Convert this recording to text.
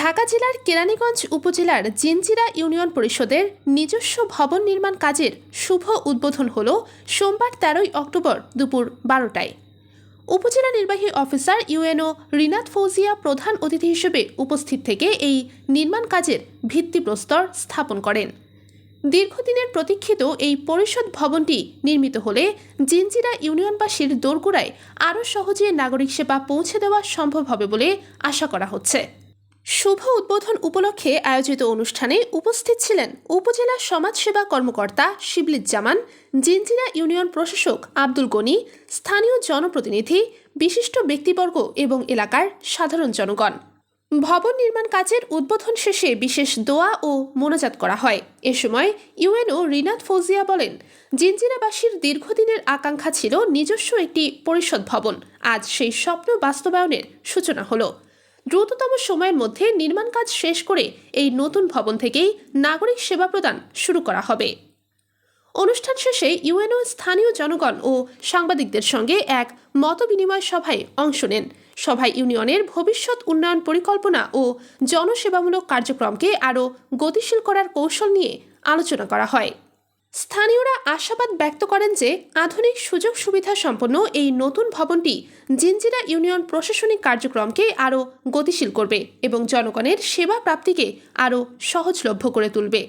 ঢাকা জেলার কেরানীগঞ্জ উপজেলার জিনজিরা ইউনিয়ন পরিষদের নিজস্ব ভবন নির্মাণ কাজের শুভ উদ্বোধন হল সোমবার তেরোই অক্টোবর দুপুর বারোটায়। উপজেলা নির্বাহী অফিসার ইউএনও রিনাত ফৌজিয়া প্রধান অতিথি হিসেবে উপস্থিত থেকে এই নির্মাণ কাজের ভিত্তিপ্রস্তর স্থাপন করেন। দীর্ঘদিনের প্রতীক্ষিত এই পরিষদ ভবনটি নির্মিত হলে জিনজিরা ইউনিয়নবাসীর দোরগোড়ায় আরও সহজে নাগরিক সেবা পৌঁছে দেওয়া সম্ভব হবে বলে আশা করা হচ্ছে। শুভ উদ্বোধন উপলক্ষে আয়োজিত অনুষ্ঠানে উপস্থিত ছিলেন উপজেলা সমাজসেবা কর্মকর্তা শিবলিজ্জামান জিনজিরা ইউনিয়ন প্রশাসক আব্দুল গনি, স্থানীয় জনপ্রতিনিধি, বিশিষ্ট ব্যক্তিবর্গ এবং এলাকার সাধারণ জনগণ। ভবন নির্মাণ কাজের উদ্বোধন শেষে বিশেষ দোয়া ও মোনাজাত করা হয়। এ সময় ইউএনও রিনাত ফৌজিয়া বলেন জিনজিরাবাসীর দীর্ঘদিনের আকাঙ্ক্ষা ছিল নিজস্ব একটি পরিষদ ভবন। আজ সেই স্বপ্ন বাস্তবায়নের সূচনা হলো। দ্রুততম সময়ের মধ্যে নির্মাণ কাজ শেষ করে এই নতুন ভবন থেকেই নাগরিক সেবা প্রদান শুরু করা হবে। অনুষ্ঠান শেষে ইউএনও, স্থানীয় জনগণ ও সাংবাদিকদের সঙ্গে এক মতবিনিময় সভায় অংশ নেন। সভায় ইউনিয়নের ভবিষ্যৎ উন্নয়ন পরিকল্পনা ও জনসেবামূলক কার্যক্রমকে আরও গতিশীল করার কৌশল নিয়ে আলোচনা করা হয়। স্থানীয়রা আশাবাদ ব্যক্ত করেন যে আধুনিক সুযোগ সুবিধা সম্পন্ন এই নতুন ভবনটি জিঞ্জিরা ইউনিয়ন প্রশাসনিক কার্যক্রমকে আরও গতিশীল করবে এবং জনগণের সেবা প্রাপ্তিকে আরও সহজলভ্য করে তুলবে।